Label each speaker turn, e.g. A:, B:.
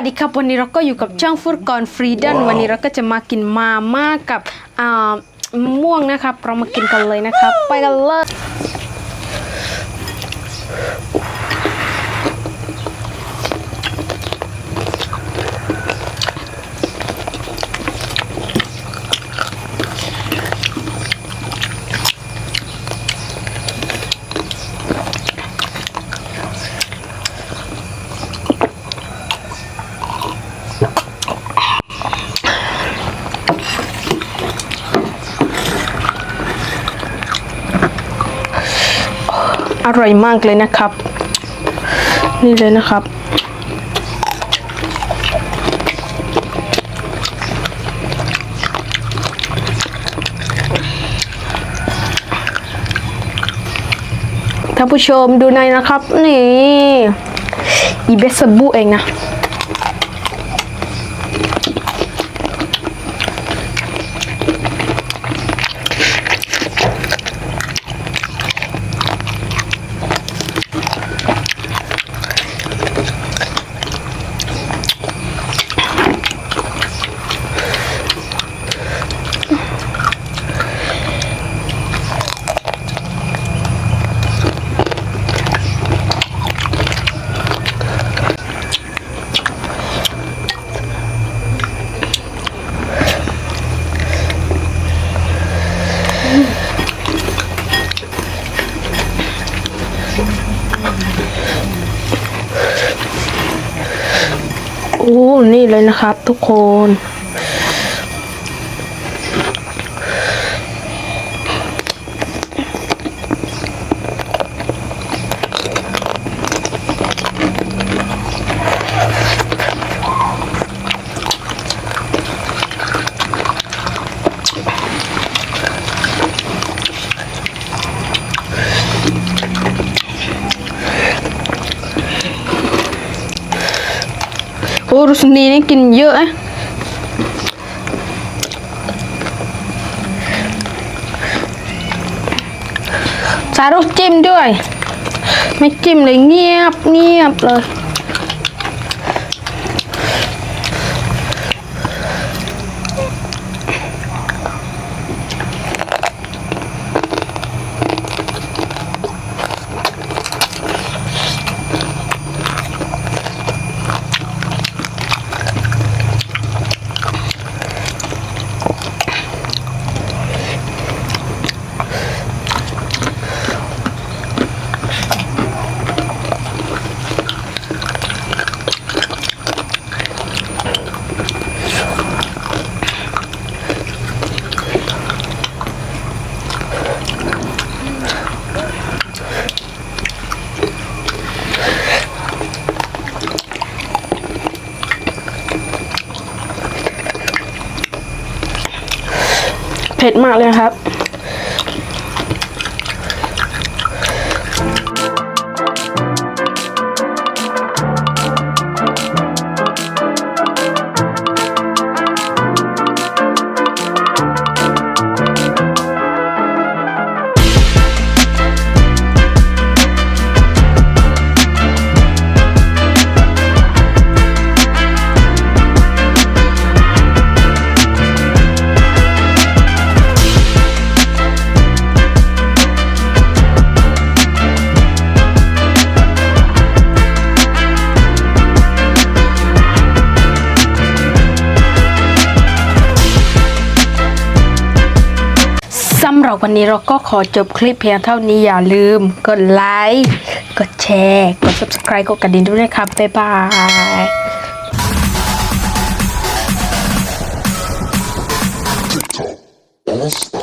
A: วัสดีครับวันนี้เราก็อยู่กับช่องฟูดกรฟรีดันวันนี้เราก็จะมากินมาม่ากับอ่ามะม่วงนะครับ เรามากินกันเลยนะครับ ไปกันเลย อร่อยมากเลยนะครับ นี่เลยนะครับ ท่านผู้ชมดูในนะครับ นี่อีเบสบูเองนะ นี่เลยนะครับทุกคน อ้รุสนีนี่กินเยอะนะสารุจิ้มด้วย ไม่จิ้มเลยเงียบเงียบเลย เผ็ดมากเลยครับ รับวันนี้เราก็ขอจบคลิปเพียงเท่านี้อย่าลืม กดไลค์ กดแชร์ กด subscribe กดกระดิ่งด้วยนะครับ บ๊ายบาย